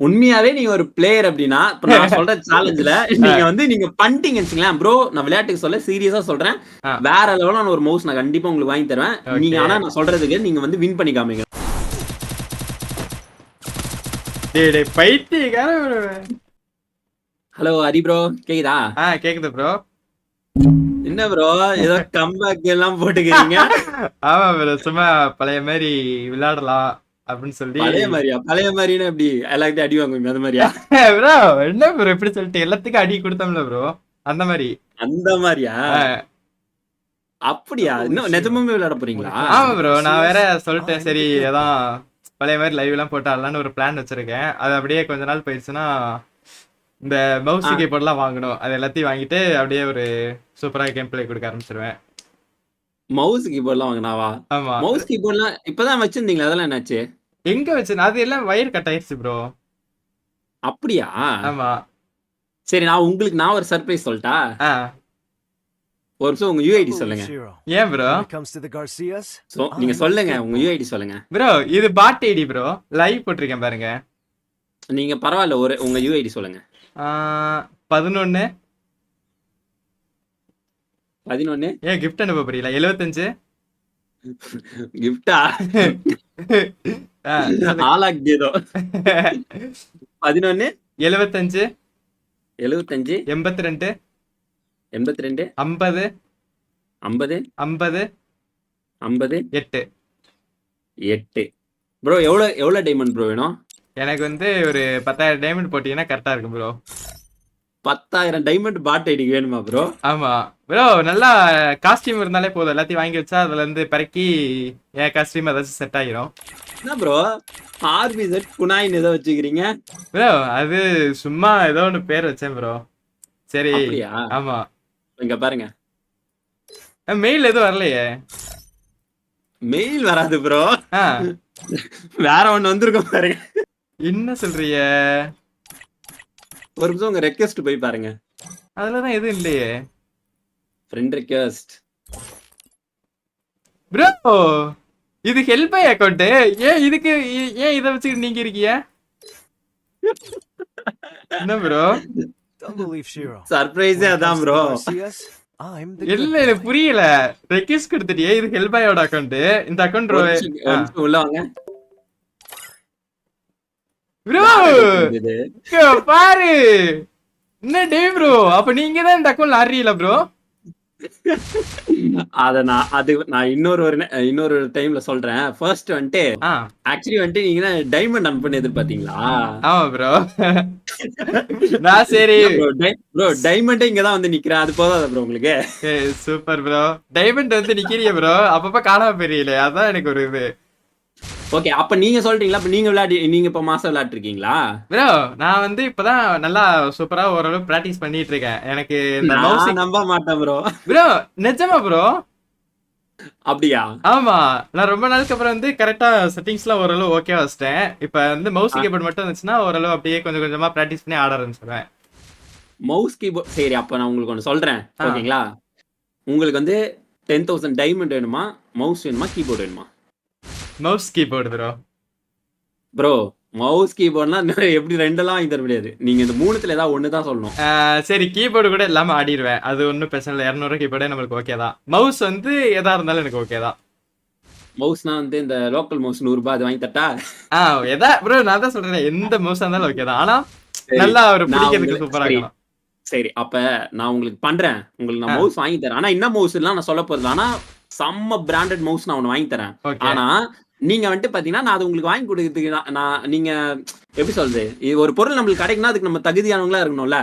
உண்மையாவே நீங்க ஒரு பிளேயர் அப்படின்னா இப்ப நான் சொல்ற சேலஞ்சுல நீங்க வந்து நீங்க பண்ணிட்டீங்கன்னு வச்சுங்களேன் ப்ரோ நான் விளையாட்டுக்கு சொல்ல சீரியஸா சொல்றேன். வேற லெவலான ஒரு மவுஸ் நான் கண்டிப்பா உங்களுக்கு வாங்கி தருவேன். நீங்க ஆனா நான் சொல்றதுக்கு நீங்க வந்து வின் பண்ணி காமிங்க. ஹலோ ஹரி ப்ரோ கேக்குதா? ஆ கேக்குது ப்ரோ என்ன ப்ரோ ஏதோ கம்பேக் எல்லாம் போட்டுக்கிறீங்க. ஆமா ப்ரோ சும்மா பழைய மாதிரி விளையாடலாம். அப்படின்னு சொல்லி பழைய மாதிரியா? பழைய மாதிரின்னு எப்படி? எல்லாத்தையும் அடி வாங்குவீங்க அது மாதிரியா? ப்ரோ என்ன ப்ரோ இப்படி சொல்லிட்டு? எல்லாத்துக்கும் அடி கொடுத்தோம்ல ப்ரோ? அந்த மாதிரி. அந்த மாதிரியா? அப்படியா? இன்னும் நிஜமாவே விளையாட போறீங்களா? ஆமா ப்ரோ நான் வேற சொல்லிட்டேன். சரி அதான் பழைய மாதிரி லைவ் எல்லாம் போட்டாடலான்னு ஒரு பிளான் வச்சிருக்கேன். அது அப்படியே கொஞ்ச நாள் போயிடுச்சுன்னா இந்த மவுஸ். கீபோர்ட்லாம் வாங்கணும். அது எல்லாத்தையும் வாங்கிட்டு அப்படியே ஒரு சூப்பரா கேம் பிளே கொடுக்க ஆரம்பிச்சிருவேன். மவுஸ் கீபோர்ட்லாம் வாங்கினாவா? ஆமா. மவுஸ் கீபோர்ட்லாம் இப்பதான் வச்சிருந்தீங்களா அதெல்லாம் என்னாச்சு? எங்க வச்சு? அது எல்லாம் வயர் கட் ஆயிருச்சு ப்ரோ அப்படியா? ஆமா. சரி நான் உங்களுக்கு நான் ஒரு சர்ப்ரைஸ் சொல்லட்டா? ஒரு நிமிஷம் உங்க யூஐடி சொல்லுங்க. ஏன் bro comes to the Garcias, So, நீங்க சொல்லுங்க உங்க யூஐடி சொல்லுங்க. ப்ரோ இது பாட் ஐடி ப்ரோ லைவ் போட்டிருக்கேன் பாருங்க. நீங்க பரவாயில்ல ஒரு உங்க யூஐடி சொல்லுங்க. பதினொன்னு பதினொன்னு. ஏன் கிஃப்ட் அனுப்ப புரியல எழுபத்தஞ்சு கிஃப்டா ஆ, ஆளாக்கு ஏதோ பதினொன்னு. எழுபத்தஞ்சு எழுபத்தஞ்சு எண்பத்தி ரெண்டு எண்பத்தி ரெண்டு ஐம்பது? ஐம்பது. ஐம்பது? ஐம்பது. எட்டு. எட்டு. ப்ரோ எவ்வளவு எவ்வளவு டைமண்ட் ப்ரோ வேணும்? எனக்கு வந்து ஒரு பத்தாயிரம் டைமண்ட் போட்டீங்கன்னா கரெக்டா இருக்கும் ப்ரோ பத்தாயிரம் டைமண்ட் பாட் ஐடிக்கு வேணுமா ப்ரோ ஆமா. ப்ரோ நல்லா காஸ்டியூம் இருந்தாலே போதும். எல்லாத்தையும் வாங்கி வச்சா அதுல இருந்து பிறக்கி என் காஸ்டியூம் ஏதாச்சும் செட் ஆகிரும் என்ன ப்ரோ ஆர்பி செட் குனாயின் ஏதோ வச்சுக்கிறீங்க. ப்ரோ அது சும்மா ஏதோ ஒன்று பேர் வச்சேன் ப்ரோ சரி. அப்படியா? ஆமா. இங்க பாருங்க. மெயில் எதுவும் வரலையே? மெயில் வராது ப்ரோ ஆ. வேற ஒண்ணு வந்திருக்கும் பாருங்க. என்ன சொல்றீங்க? ஒரு நிமிஷம் உங்க ரெக்வெஸ்ட் போய் பாருங்க. அதுலதான் எதுவும் இல்லையே. ஃப்ரெண்ட் ரெக்வெஸ்ட் ப்ரோ இது ஹெல்ப் பை அக்கௌண்ட் ஏன் இதுக்கு ஏன் இதை வச்சுக்கிட்டு நீங்க இருக்கீங்க? என்ன ப்ரோ. சர்ப்ரைஸே அதான் ப்ரோ இல்ல எனக்கு புரியல. ரெக்வெஸ்ட் கொடுத்துட்டியே இது ஹெல்ப் பையோட அக்கௌண்ட் இந்த அக்கௌண்ட் உள்ள வாங்க. ப்ரோ. பாரு. என்ன டே ப்ரோ அப்ப நீங்க தான் இந்த அக்கௌண்ட்ல ஆடுறீங்களா ப்ரோ அத நான் அது நான் இன்னொரு ஒரு இன்னொரு டைம்ல சொல்றேன். ஃபர்ஸ்ட் வந்துட்டு ஆக்சுவலி வந்துட்டு நீங்க டைமண்ட் அனுப்புன்னு எதிர்பார்த்தீங்களா? ஆமா ப்ரோ நான் சரி. ப்ரோ டைமண்டே இங்க தான் வந்து நிக்கிறேன். அது போதாத ப்ரோ உங்களுக்கு? சூப்பர் ப்ரோ டைமண்ட் வந்து நிக்கிறீங்க ப்ரோ அப்பப்ப காணாம போறீங்களே அதான் எனக்கு ஒரு இது. ஓகே அப்ப நீங்க சொல்றீங்களா? அப்ப நீங்க விளையாடி நீங்க இப்ப மாசம் விளையாட்டு இருக்கீங்களா ப்ரோ நான் வந்து இப்பதான் நல்லா சூப்பரா ஓரளவு பிராக்டிஸ் பண்ணிட்டு இருக்கேன் எனக்கு இந்த மவுஸ் நம்ப மாட்டேன் ப்ரோ ப்ரோ நிஜமா ப்ரோ அப்படியா? ஆமா. நான் ரொம்ப நாளுக்கு அப்புறம் வந்து கரெக்டா செட்டிங்ஸ்லாம் ஓரளவு ஓகே வச்சிட்டேன். இப்போ வந்து மவுஸ் கீபோர்ட் மட்டும் இருந்துச்சுன்னா ஓரளவு அப்படியே கொஞ்சம் கொஞ்சமா பிராக்டிஸ் பண்ணி ஆட ஆரம்பிச்சிருவேன். மவுஸ் கீபோர்ட் சரி அப்ப நான் உங்களுக்கு ஒன்று சொல்றேன். ஓகேங்களா உங்களுக்கு வந்து டென் தௌசண்ட் டைமண்ட் வேணுமா? மவுஸ் வேணுமா? கீபோர்ட் வேணுமா? Mouse keyboard bro bro mouse கீபோர்ட்னா எப்படி ரெண்டெல்லாம் வாங்கி தர முடியாது. நீங்க இந்த மூணுத்துல ஏதாவது ஒண்ணு தான் சொல்லணும் சரி கீபோர்டு கூட இல்லாம ஆடிடுவேன் அது ஒன்றும் பிரச்சனை இல்லை. இரநூறு கீபோர்டே நம்மளுக்கு ஓகே தான். மவுஸ் வந்து எதா இருந்தாலும் எனக்கு ஓகே தான். மவுஸ்னா வந்து இந்த லோக்கல் மவுஸ் நூறு ரூபாய் அது வாங்கி தட்டா? ஆ எதா ப்ரோ நான் தான் சொல்றேன். எந்த மவுஸா இருந்தாலும் ஓகே தான். ஆனா நல்லா ஒரு பிடிக்கிறதுக்கு சூப்பரா சரி. இருக்கணும். சரி அப்ப நான் உங்களுக்கு பண்றேன். உங்களுக்கு நான். மவுஸ் வாங்கி தரேன். ஆனா என்ன மவுஸ் எல்லாம் நான் சொல்ல போறது ஆனா செம்ம பிராண்டட் மவுஸ் நான் ஒன்று வாங்கி தரேன். ஆனா நீங்க வந்துட்டு பாத்தீங்கன்னா நான் அது உங்களுக்கு வாங்கி கொடுக்கறதுக்கு நான்- நீங்க எப்படி சொல்றது? இது ஒரு பொருள் நம்மளுக்கு கிடைக்குன்னா அதுக்கு நம்ம தகுதியானவங்களா இருக்கணும்ல.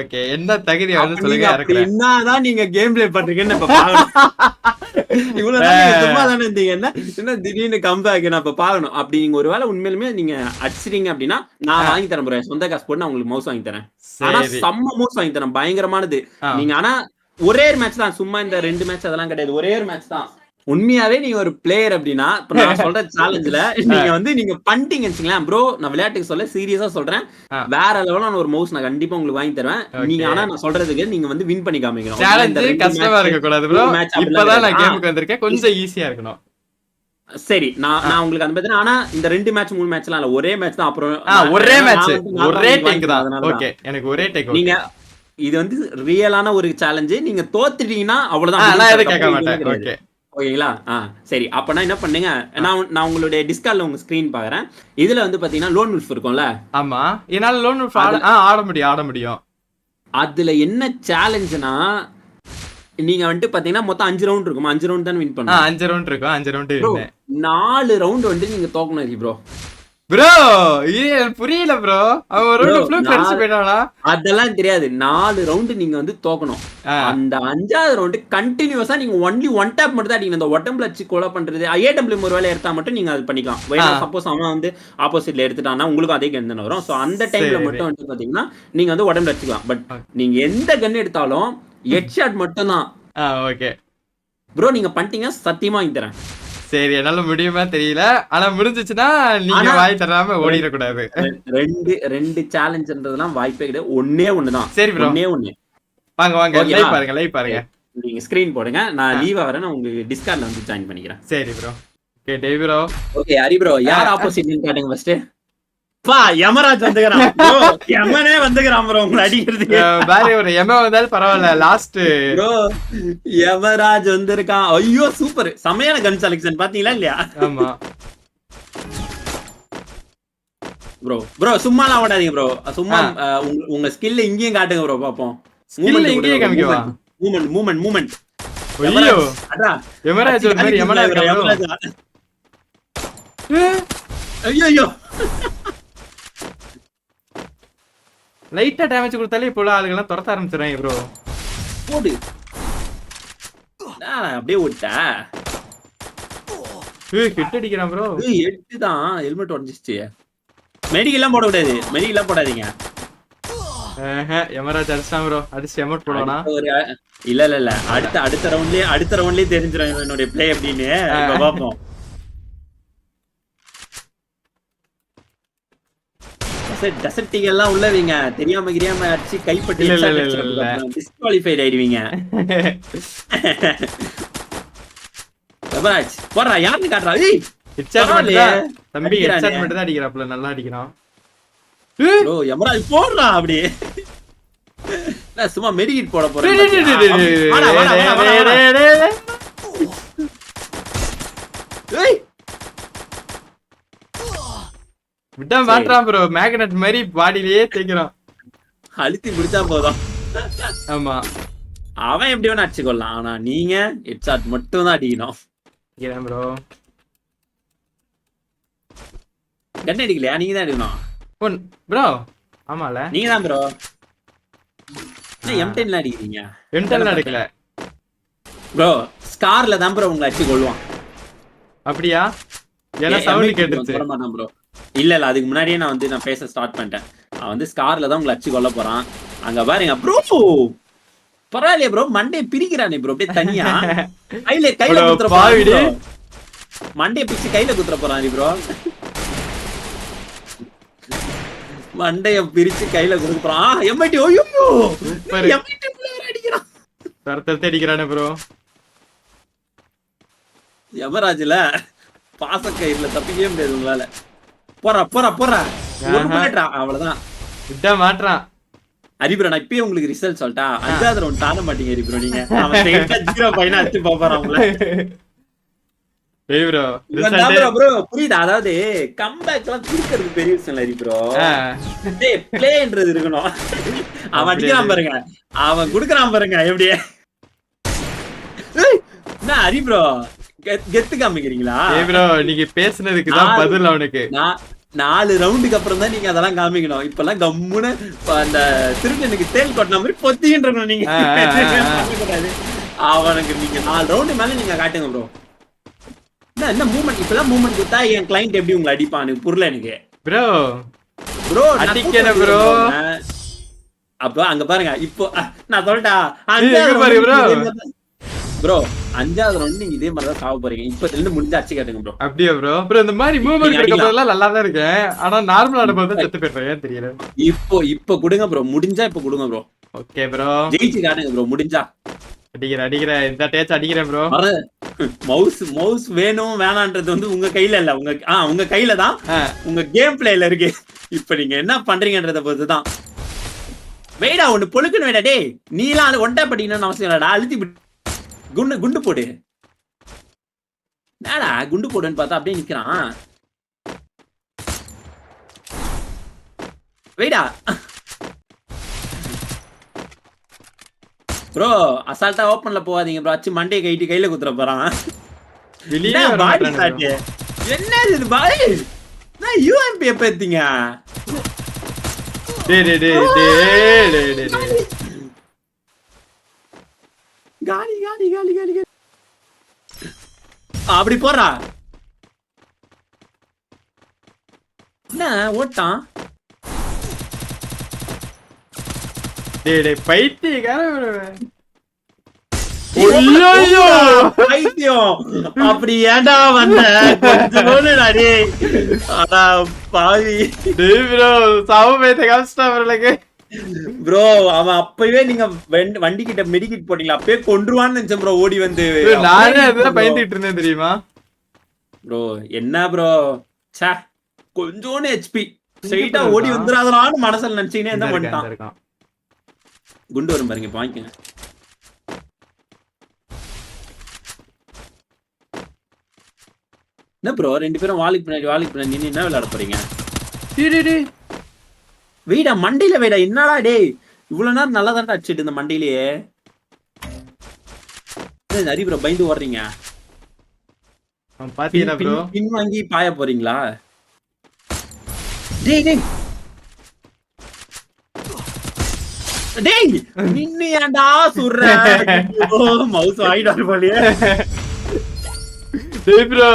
ஓகே என்ன தகுதி சொல்லுங்க என்னதான் நீங்க கேம் பிளே பண்றீங்கன்னு இப்ப இவ்வளவு சும்மா தானே இருந்தீங்க என்ன? என்ன திடீர்னு கம்பேக் நான் இப்ப பாக்கணும். அப்படி நீங்க ஒருவேளை உண்மையிலுமே நீங்க அடிச்சிட்டீங்க அப்படின்னா நான் வாங்கி தரேன் bro. சொந்த காசு போட்டு நான் உங்களுக்கு மவுஸ் வாங்கி தரேன். ஆனா செம்ம மவுஸ் வாங்கி தரேன். பயங்கரமானது. நீங்க ஆனா ஒரே ஒரு மேட்ச் தான். சும்மா இந்த ரெண்டு மேட்ச் அதெல்லாம் கிடையாது. ஒரே ஒரு மேட்ச் தான். உண்மையாவே நீங்க ஒரு பிளேயர் அப்படின்னா இப்ப நான் சொல்ற சேலஞ்சுல நீங்க வந்து நீங்க பண்ணிட்டீங்கன்னு வச்சுங்களேன் ப்ரோ நான் விளையாட்டுக்கு சொல்ல சீரியஸா சொல்றேன். வேற லெவலான ஒரு மவுஸ் நான் கண்டிப்பா உங்களுக்கு வாங்கி தருவேன். நீங்க. ஆனா நான் சொல்றதுக்கு நீங்க வந்து வின் பண்ணி காமிக்கணும். சேலஞ்சு கஷ்டமா இருக்க கூடாது ப்ரோ இப்பதான் நான். கேமுக்கு வந்திருக்கேன். கொஞ்சம் ஈஸியா இருக்கணும். சரி நான் நான் உங்களுக்கு அந்த மாதிரி ஆனா இந்த ரெண்டு மேட்ச் மூணு மேட்ச்லாம் இல்ல ஒரே மேட்ச் தான் அப்புறம் நான் ஒரே நான் மேட்ச் நான் ஒரே டேக் தான். ஓகே எனக்கு ஒரே டேக் நீங்க இது வந்து ரியலான ஒரு சேலஞ்சு நீங்க தோத்துட்டீங்கன்னா அவ்வளவுதான். நான். கேட்க மாட்டேன். ஓகே ஓகேங்களா? ஆ சரி. அப்பனா என்ன பண்ணுங்க? நான் நான் உங்களுடைய டிஸ்கார்ட்ல உங்க ஸ்கிரீன் பாக்குறேன். இதுல வந்து பாத்தீங்கன்னா லோன் உல்ஃப் இருக்கும்ல? ஆமா. என்னால லோன் ஆட ஆ, ஆட முடியும் ஆட முடியும். அதுல என்ன சேலஞ்சுனா நீங்க வந்துட்டு பாத்தீங்கன்னா மொத்தம் அஞ்சு ரவுண்ட் இருக்கும்? அஞ்சு ரவுண்ட் தான் வின் ஆ பண்ணணும் அஞ்சு ரவுண்ட் இருக்கும் அஞ்சு ரவுண்ட் நாலு ரவுண்ட் வந்து நீங்க தோக்கணும் ப்ரோ ப்ரோ இது எனக்கு புரியல ப்ரோ அவன் ரவுண்ட் ஃப்ளூக் அடிச்சு போயிட்டானா அதெல்லாம் தெரியாது. நாலு ரவுண்டு நீங்க வந்து தோக்கணும். அந்த அஞ்சாவது ரவுண்டு கண்டினியூஸா நீங்க ஒன்லி ஒன் டேப் மட்டும் தான் அடிக்கணும். இந்த உடம்புல வச்சு கொலை பண்றது ஏடபிள்யூ ஒரு வேலை எடுத்தா மட்டும் நீங்க அது பண்ணிக்கலாம். ஆ. சப்போஸ் அவன் வந்து ஆப்போசிட்ல எடுத்துட்டான்னா உங்களுக்கும் அதே கன் வரும். சோ அந்த டைம்ல. மட்டும் வந்து பாத்தீங்கன்னா நீங்க வந்து உடம்புல வச்சுக்கலாம். பட். நீங்க எந்த கன் எடுத்தாலும் ஹெட் ஷாட் மட்டும் தான் ஓகே ப்ரோ நீங்க பண்ணிட்டீங்க சத்தியமா வாங்கி தரேன். சரி என்னால முடியுமா தெரியல. ஆனா முடிஞ்சிச்சுன்னா நீங்க வாய் தராம ஓடிடக்கூடாது. ரெண்டு ரெண்டு சேலஞ்சுன்றதுலாம் வாய்ப்பே கிடையாது. ஒன்னே ஒண்ணுதான். சரி ப்ரோ ஒன்னே ஒண்ணு. வாங்க வாங்க. லைவ். பாருங்க லைவ் பாருங்க. நீங்க ஸ்கிரீன் போடுங்க. நான். லீவா வரேன். நான் உங்களுக்கு டிஸ்கார்ட்ல வந்து ஜாயின் பண்ணிக்கிறேன். சரி ப்ரோ ஓகே டேய் ப்ரோ ஓகே ஹரி ப்ரோ யார் ஆ. ஆப்போசிட் காட்டுங்க ஃபர்ஸ்ட் பா யமராஜ் வந்துக்கிறான். யமனே வந்துக்கிறான் ப்ரோ உங்களை அடிக்கிறதுக்கு. வேற ஒரு எம வந்தாலும் பரவாயில்ல லாஸ்ட் ப்ரோ யமராஜ் வந்திருக்கான். ஐயோ சூப்பர் செமையான கன் செலக்ஷன் பாத்தீங்களா இல்லையா? ஆமா. ப்ரோ ப்ரோ சும்மாலாம் ஓடாதீங்க ப்ரோ சும்மா உங்க உங்க ஸ்கில் இங்கேயும் காட்டுங்க ப்ரோ பாப்போம். ஸ்கில் எங்கேயே காமிக்கவா? மூமெண்ட் மூமெண்ட் மூமெண்ட் ஐயோ. அடா யமராஜ் ஒரு மாதிரி ஐயோ ஐயோ லைட்டா டேமேஜ் கொடுத்தாலே இப்போ உள்ள ஆளுங்கெல்லாம் துரத்த ஆரம்பிச்சிடுறாங்க ப்ரோ போடு. நான் அப்படியே விட்டா? ஹிட் அடிக்கிறான் ப்ரோ ஏய், எட்டு தான். ஹெல்மெட் உடஞ்சிச்சு மெடிக்கெல்லாம் போட கூடாது மெடிக்கெல்லாம் போடாதீங்க யமராஜ் அடிச்சான் ப்ரோ அடிச்சு எமௌண்ட் போடுவானா? இல்ல இல்ல இல்ல. அடுத்த அடுத்த ரவுண்ட்லயே அடுத்த ரவுண்ட்லயே தெரிஞ்சிடும் என்னுடைய ப்ளே அப்படின்னு. இப்ப டெசர்ட்டிங் எல்லாம் உள்ள வைங்க. தெரியாம கிரியாம அடிச்சு கைப்பட்டி. டிஸ்குவாலிஃபைட் ஆயிடுவீங்க. யாருன்னு காட்டுறா? ஏய் மட்டும். தான் தம்பி அடிக்கிறானே. ஹெட்ஷாட் மட்டும் தான் அடிக்கிறாப்ல நல்லா அடிக்கிறான். ப்ரோ யமராஜ் போடுறா அப்படியே சும்மா மெடிக்கிட் போட போறேன் டேய், டேய், டேய், டேய், டேய், வாடா, வாடா, வாடா, வாடா, டேய், வாடா. டேய், டேய். ஏய் விட்டா மாட்டான் ப்ரோ மேக்னெட் மாதிரி பாடியிலேயே தேய்க்கிறான். அழுத்தி பிடிச்சா போதும். ஆமா. அவன் எப்படி வேணா அடிச்சு கொள்ளலாம் ஆனா நீங்க ஹெட்ஷாட் மட்டும் தான் அடிக்கணும். அடிக்கிறேன் ப்ரோ கன் அடிக்கலையா? நீங்க தான் அடிக்கணும். ஒன் ப்ரோ ஆமால. நீங்க தான் ப்ரோ எம் டென்ல அடிக்கிறீங்க? எம்டெல் அடிக்கல. ப்ரோ ஸ்கார்ல தான் ப்ரோ உங்களை அடிச்சு கொள்வான் அப்படியா? ஏன்னா சவுண்ட் கேட்டுச்சு ப்ரோ இல்ல இல்ல அதுக்கு முன்னாடியே நான் வந்து நான் பேச ஸ்டார்ட் பண்ணிட்டேன். அவன் வந்து ஸ்கார்ல தான் உங்களை அடிச்சு கொல்ல போறான். அங்க பாருங்க ப்ரோ பரவாயில்லையே ப்ரோ மண்டே பிரிக்கிறானே ப்ரோ அப்படியே தனியா? கையில கையில குத்துற பாவிடி. மண்டைய பிச்சு கையில குத்துற போறான் ப்ரோ மண்டைய பிரிச்சு கையில குடுக்குறான் எம்ஐடி Super. எம்ஐடி அடிக்கிறான். தரத்தை அடிக்கிறானே ப்ரோ யமராஜ்ல பாசக்கயிறுல தப்பிக்கவே முடியாது உங்களால. போறா போறா போறா. ஒரு. புல்லட்ரா அவ்வளவுதான். விட்டா மாட்டான் ஹரிப்ரோ நான் இப்பயே உங்களுக்கு ரிசல்ட் சொல்லிட்டா. அஞ்சாவது ரவுண்ட் தாண்ட மாட்டீங்க ஹரிப்ரோ நீங்க. அவன் ஜீரோ பையனா அடிச்சு போறான் உங்களை. ஏய் ப்ரோ இவன் தான் bro, bro, புரியுதா? அதாவது கம்பேக் எல்லாம் குடுக்கறது பெரிய விஷயம் இல்ல ஹரிப்ரோ பிளேன்றது இருக்கணும். அவன் அடிக்கிறான் பாருங்க. அவன் குடுக்கறான் பாருங்க எப்படியே. என்ன ஹரி ப்ரோ கெத்து காமிக்கிறீங்களா? ப்ரோ நீங்க பேசுனதுக்கு தான் பதில் அவனுக்கு நான் நாலு ரவுண்டுக்கு அப்புறம் தான் நீங்க அதெல்லாம் காமிக்கணும். இப்பெல்லாம் கம்முன்னு இப்ப அந்த திருப்பி தேல் கொட்டின மாதிரி பொத்தின்னு நீங்க. அவனுக்கு நீங்க நாலு ரவுண்டு மேல நீங்க காட்டுங்க ப்ரோ என்ன என்ன மூமெண்ட் இப்பெல்லாம் மூமெண்ட் கொடுத்தா என் கிளைண்ட் எப்படி உங்களை அடிப்பான் புரியல எனக்கு. ப்ரோ ப்ரோ அடிக்கல bro. அப்ப அங்க பாருங்க இப்போ நான் சொல்லிட்டா பாரு அஞ்சாவது ரவுண்ட் நீங்க இதே மாதிரி தான் சாவ போறீங்க. இப்ப இருந்து முடிஞ்சு அடிச்சு காட்டுங்க ப்ரோ அப்படியா ப்ரோ ப்ரோ இந்த மாதிரி மூவ்மெண்ட் போதெல்லாம் நல்லா தான் இருக்கேன். ஆனா நார்மல் ஆடும்போது தான் செத்து போயிடுறேன். தெரியல? இப்போ இப்போ கொடுங்க ப்ரோ முடிஞ்சா இப்போ கொடுங்க ப்ரோ ஓகே ப்ரோ ஜெயிச்சு காட்டுங்க ப்ரோ முடிஞ்சா. அடிக்கிறேன் அடிக்கிறேன். இந்த டேச் அடிக்கிறேன் ப்ரோ மவுஸ் மவுஸ் வேணும் வேணான்றது வந்து உங்க கையில இல்ல. உங்க ஆ உங்க கையில தான். உங்க கேம் பிளேல இருக்கு. இப்ப நீங்க என்ன பண்றீங்கன்றத பொறுத்து தான் வெயிடா ஒண்ணு பொழுக்குன்னு வேடா டேய். நீலாம் ஒன்டா படிக்கணும்னு அவசியம் இல்லடா. அழுத்தி குண்டு குண்டு போடு. என்னடா குண்டு போடுன்னு பார்த்தா அப்படியே நிக்கிறான். வெயிடா. ப்ரோ அசால்ட்டா ஓப்பன்ல போகாதீங்க ப்ரோ அச்சு மண்டையை கைட்டு கையில குத்துற போறான். வெளியே என்ன பாடி இது பாய் நான் யூஎம்பி எப்ப எடுத்தீங்க டேய் டேய் டேய். காலி காலி காலி காலி காலி. அப்படி போறா என்ன ஓட்டான்? டேய் டேய் பைத்தியக்காரன் அப்படி ஏன்டா வந்த? கொஞ்சோண்டு டேய். அடா பாவி. சாவு பைத்திய காமிச்சிட்டான் bro எனக்கு ப்ரோ அவன் அப்பவே நீங்க வெண்ட- கிட்ட மெடிக்கிட் போட்டீங்களா? அப்பவே கொன்றுவான்னு நினைச்சேன் ப்ரோ ஓடி வந்து. நானே அதுதான் பயந்துட்டு இருந்தேன் தெரியுமா? ப்ரோ என்ன ப்ரோ ச்சே கொஞ்சோண்டு ஹெச்பி ஸ்ட்ரைட்டா ஓடி? வந்துடாதலான்னு மனசுல நினைச்சீங்கன்னா என்ன பண்ணிட்டான். குண்டு வரும் பாருங்க வாங்கிக்கங்க என்ன ப்ரோ ரெண்டு பேரும் வாலிக்கு பின்னாடி வாலிக்கு பின்னாடி நின்னு என்ன விளையாட போறீங்க? வெயிடா மண்டையில வெயிடா என்னடா டேய்? இவ்வளவு நேரம் நல்லா தான்டா அடிச்சிட்டு இந்த மண்டையிலேயே. ப்ரோ பயந்து ஓடுறீங்க? பின்- வாங்கி பாய போறீங்களா? டேய் டேய். டேய் நின்னு ஏன்டா சுடுற? மவுஸ் வாங்கிட்டு போலியே. டேய் ப்ரோ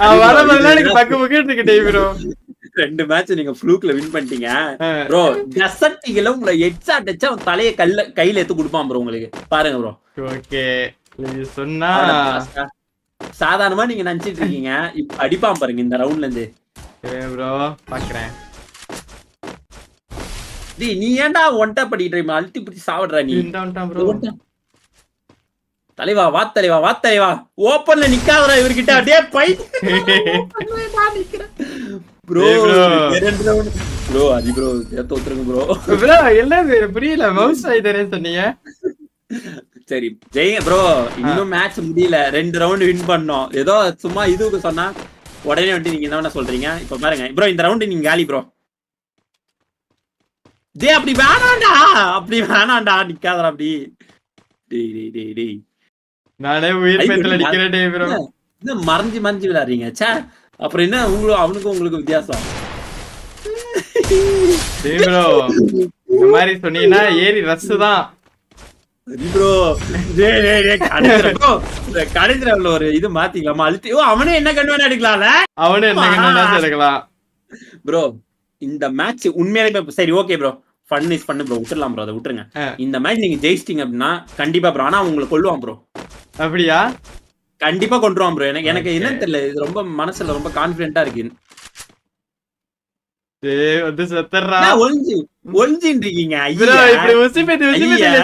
அவன் வர மாதிரி எனக்கு பக்கு பக்கு டேய் ப்ரோ ரெண்டு மேட்ச் நீங்க ஃப்ளூக்ல வின் பண்ணிட்டீங்க. ப்ரோ டெசர்ட்டிகள உங்களை ஹெட்ஸ் அடிச்சு அவன் தலைய கல்ல கையில எடுத்து கொடுப்பான் ப்ரோ உங்களுக்கு. பாருங்க ப்ரோ ஓகே நீ சொன்னா சாதாரணமா நீங்க நினைச்சிட்டு இருக்கீங்க. இப்ப அடிப்பான் பாருங்க இந்த ரவுண்ட்ல இருந்து. ப்ரோ பாக்குறேன். டேய் நீ ஏன்டா ஒன்டா படிக்கிற? அழுத்தி பிடிச்சி சாவடுற நீ. தலைவா வா தலைவா வா தலைவா. ஓப்பன்ல நிக்காதடா இவர்கிட்ட. அப்படியே பை. ப்ரோ. ப்ரோ அதி ப்ரோ தோத்துருங்க ப்ரோ ப்ரோ என்னது? புரியல. மவுஸ் ஆயிட்டேன்னு சொன்னீங்க? சரி ஜெயிங்க ப்ரோ இன்னும் மேட்ச் முடியல. ரெண்டு ரவுண்ட் வின் பண்ணோம். ஏதோ சும்மா இதுக்கு சொன்னா உடனே வந்துட்டு நீங்க என்ன சொல்றீங்க. இப்ப பாருங்க. ப்ரோ இந்த ரவுண்ட் நீங்க காலி ப்ரோ டேய் அப்படி வேணாம்டா அப்படி வேணாம்டா நிக்காதடா அப்படி. டேய் டேய் டேய் டேய். நானே உயிர் நான்- நிக்கிறேன் டேய் ப்ரோ மறைஞ்சு மறைஞ்சு விளையாடுறீங்க? ச்சே. அப்புறம் என்ன உங்களுக்கு அவனுக்கும் உங்களுக்கு வித்தியாசம்? இந்த மாதிரி சொன்னீங்கன்னா ஏறி ரஸ் தான். ஒரு இது மாத்திக்கலாமா? அழுத்தி அவனே என்ன கண்டு வேணா எடுக்கலாம்ல? அவனு என்ன கண்ணா எடுக்கலாம். ப்ரோ இந்த மேட்ச் உண்மையாலே சரி ஓகே ப்ரோ ஃபன் இஸ் பண்ணு ப்ரோ விட்டுறலாம் ப்ரோ அதை விட்டுருங்க. இந்த மேட்ச் நீங்க ஜெயிச்சிட்டீங்க அப்படின்னா கண்டிப்பா ப்ரோ ஆனா உங்களை கொல்லுவான் ப்ரோ அப்படியா? கண்டிப்பா கொண்டுருவான் ப்ரோ எனக்கு எனக்கு. என்னன்னு தெரியல. இது ரொம்ப மனசுல ரொம்ப கான்பிடென்ட்டா இருக்கு. வந்து செத்துறா என்ன ஒளிஞ்சு ஒளிஞ்சின்னு இருக்கீங்க ப்ரோ. இப்படி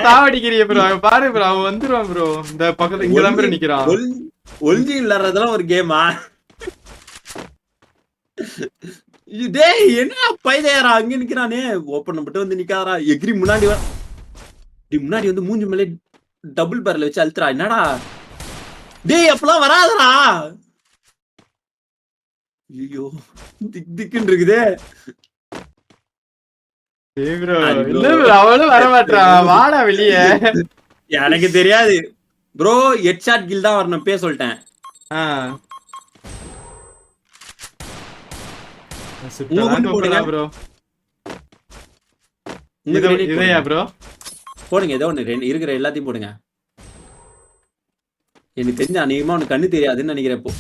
சாவடிக்கிறீங்க ப்ரோ பாரு ப்ரோ அவன் வந்துருவான் ப்ரோ இந்த பக்கத்துல இங்க தான் நிக்கிறான். ஒளிஞ்சு- விளையாடுறதெல்லாம் ஒரு கேமா டேய் என்ன பைதையாரா? அங்க நிக்கிறானே. ஓப்பன் மட்டும் வந்து நிக்காதடா. எகிரி முன்னாடி முன்னாடி வந்து மூஞ்சி மேலே டபுள் பேரல் வச்சு அழுத்துறா. என்னடா? டேய் அப்பலாம் வராதடா. ஐயோ திக் திக்குன்னு இருக்குதே. அவளும் வர மாட்டான் வாடா வெளியே. எனக்கு தெரியாது. ப்ரோ ஹெட்ஷாட் கில் தான் வரணும். பே சொல்லிட்டேன். ப்ரோ? போடுங்க. ப்ரோ? போடுங்க ஏதோ ஒண்ணு ரெண்டு இருக்கிற எல்லாத்தையும் போடுங்க. எனக்கு தெரிஞ்ச அநேகமா உனக்கு கண்ணு தெரியாதுன்னு நினைக்கிறேன் இப்போ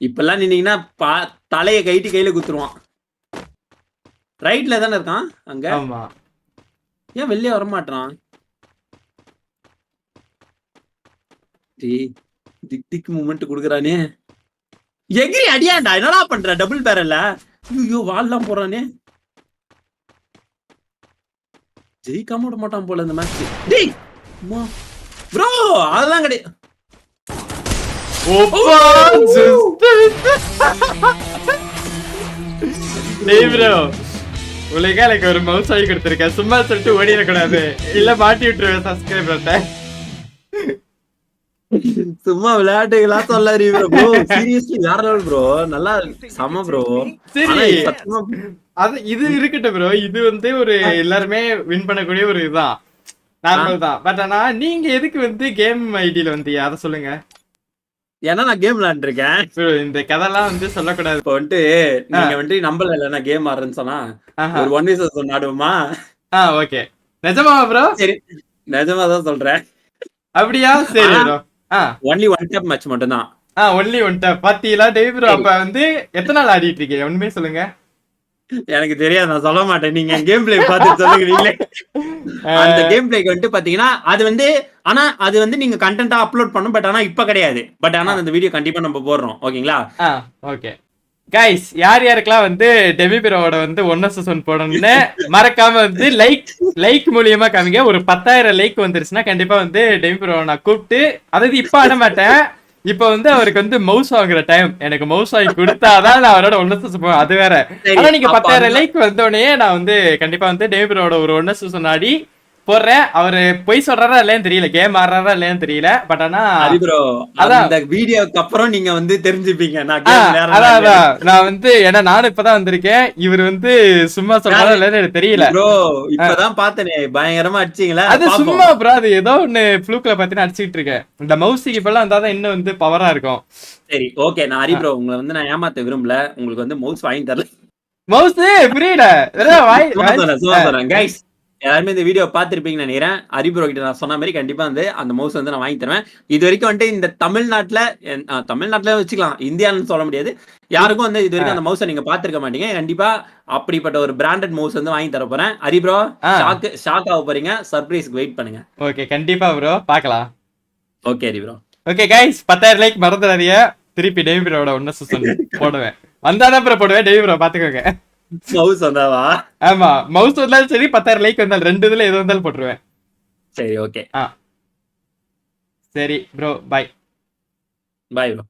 இப்பெல்லாம் நின்னீங்கன்னா பா தலைய கைட்டி கையில குத்துருவான். ரைட்ல தானே இருக்கான் அங்க? ஆமா. ஏன் வெளியே வர மாட்டான் டேய் திக் திக் மூமெண்ட் குடுக்குறானே. எகிரி அடியாண்டா என்னடா பண்ற? டபுள் பேரல்ல? ஐயோ வால்லாம் போறானே ஜெயிக்காம விட மாட்டான் போல இந்த மேட்ச் டேய் ப்ரோ அதெல்லாம் கிடையாது ஓப்பா டேய் ப்ரோ உலக எனக்கு ஒரு மவுஸ் வாங்கி கொடுத்துருக்கேன். சும்மா சொல்லிட்டு ஓடிடக்கூடாது இல்ல மாட்டி விட்டுருவேன் சப்ஸ்கிரைபர்ட்ட சும்மா விளையாட்டுகளா சொல்லாரு ப்ரோ சீரியஸ்லி வேற லெவல் ப்ரோ நல்லா செம ப்ரோ சரி. அது இது இருக்கட்டும் ப்ரோ இது வந்து ஒரு எல்லாருமே வின் பண்ணக்கூடிய ஒரு இதுதான் நார்மல் தான். பட் ஆனா நீங்க எதுக்கு வந்து கேம் ஐடியில வந்தீங்க அதை சொல்லுங்க? ஏன்னா நான் கேம் விளையாண்டுருக்கேன். இந்த கதைலாம் வந்து சொல்லக்கூடாது. இப்போ வந்துட்டு நீங்க வந்துட்டு நம்பல இல்ல நான் கேம் ஆடுறேன்னு சொன்னா. ஒரு ஒன் ஒன் ஆடுவோமா? ஆ ஓகே நிஜமா ப்ரோ சரி. நிஜமா தான் சொல்றேன். அப்படியா? சரி bro only one tap match மட்டும் தான் ஆ ஒன்லி ஒன்ட்ட பாத்தீங்களா டேய் ப்ரோ அப்ப வந்து எத்தனை நாள் ஆடிட்டு இருக்கீங்க? உண்மையை சொல்லுங்க. எனக்கு தெரியாது நான் சொல்ல மாட்டேன். நீங்க கேம் பிளே பார்த்து சொல்லுங்க நீங்களே அந்த கேம் பிளேக்கு வந்துட்டு பாத்தீங்கன்னா அது வந்து ஆனா அது வந்து நீங்க கண்டென்ட்டா அப்லோட் பண்ணும் பட் ஆனா இப்ப கிடையாது. பட் ஆனா அந்த வீடியோ கண்டிப்பா நம்ம போடுறோம். ஓகேங்களா? ஓகே. கைஸ் யார் யாருக்கெல்லாம் வந்து டெபி பிரோட வந்து ஒன் ஒன் போடணும்னு மறக்காம வந்து லைக் லைக் மூலியமா காமிங்க. ஒரு பத்தாயிரம் லைக் வந்துருச்சுன்னா கண்டிப்பா வந்து டெபி பிரோவை நான் கூப்பிட்டு அதாவது இப்ப ஆட மாட்டேன் இப்ப வந்து அவருக்கு வந்து மவுஸ் வாங்குற டைம் எனக்கு மவுஸ் வாங்கி கொடுத்தாதான் நான் அவரோட ஒன் போவேன் அது வேற. ஆனா நீங்க பத்தாயிரம் லைக் வந்தோடனே நான் வந்து கண்டிப்பா வந்து பிரோட ஒரு ஒன் சூசன் ஆடி போடுறேன். அவரு பொய் சொல்றாரா இல்லையான்னு தெரியல கேம் ஆடுறாரா இல்லையான்னு தெரியல பட் ஆனா ப்ரோ அதான். அந்த வீடியோக்கு அப்புறம் நீங்க வந்து தெரிஞ்சுப்பீங்க. அதான் நான் வந்து ஏன்னா நானும் இப்பதான் வந்திருக்கேன். இவர் வந்து சும்மா சொல்றாரா இல்லைன்னு எனக்கு தெரியல. ப்ரோ இப்பதான் பார்த்தனே. பயங்கரமா அடிச்சீங்களா அது சும்மா ப்ரோ அது ஏதோ ஒண்ணு ஃப்ளூக்ல பாத்தீங்கன்னா அடிச்சிட்டு இருக்கேன். இந்த மவுஸுக்கு இப்பெல்லாம் வந்தாதான் இன்னும் வந்து பவரா இருக்கும். சரி ஓகே நான் ஹரி ப்ரோ உங்களை வந்து நான் ஏமாத்த விரும்பல. உங்களுக்கு வந்து மவுஸ் வாங்கி தரல. மவுஸ் புரியல. வாய் எல்லாருமே இந்த வீடியோ பார்த்திருப்பீங்கன்னு நினைக்கிறேன். ஹரி ப்ரோ கிட்ட நான் சொன்ன மாதிரி கண்டிப்பா வந்து அந்த மவுஸ் வந்து நான் வாங்கி தருவேன். இது வரைக்கும் வந்துட்டு இந்த தமிழ்நாட்டுல தமிழ்நாட்டுல வச்சுக்கலாம். இந்தியான்னு சொல்ல முடியாது. யாருக்கும் வந்து இது வரைக்கும் அந்த மவுஸை நீங்க பாத்திருக்க மாட்டீங்க. கண்டிப்பா அப்படிப்பட்ட ஒரு பிராண்டட் மவுஸ் வந்து வாங்கி தர போறேன். ஹரி ப்ரோ ஆ. ஷாக் ஷாக் ஆக போறீங்க. சர்ப்ரைஸ்க்கு வெயிட் பண்ணுங்க. ஓகே கண்டிப்பா ப்ரோ பார்க்கலாம். Okay Hari bro okay guys பத்தாயிரம் லைக் மறந்துடாதீங்க. திருப்பி டெய்வி ப்ரோட ஒன்னு சுசன் போடுவேன். வந்தாதான் ப்ரோ போடுவேன். டெய்வி ப்ரோ பாத்துக்கோங்க மவுஸ் வந்தாவா? ஆமா மவுஸ் வந்தாலும் சரி பத்தாயிரம் லைக் வந்தாலும் ரெண்டு இதுல எது வந்தாலும் போட்டுருவேன். சரி ஓகே சரி ப்ரோ பாய் பாய் ப்ரோ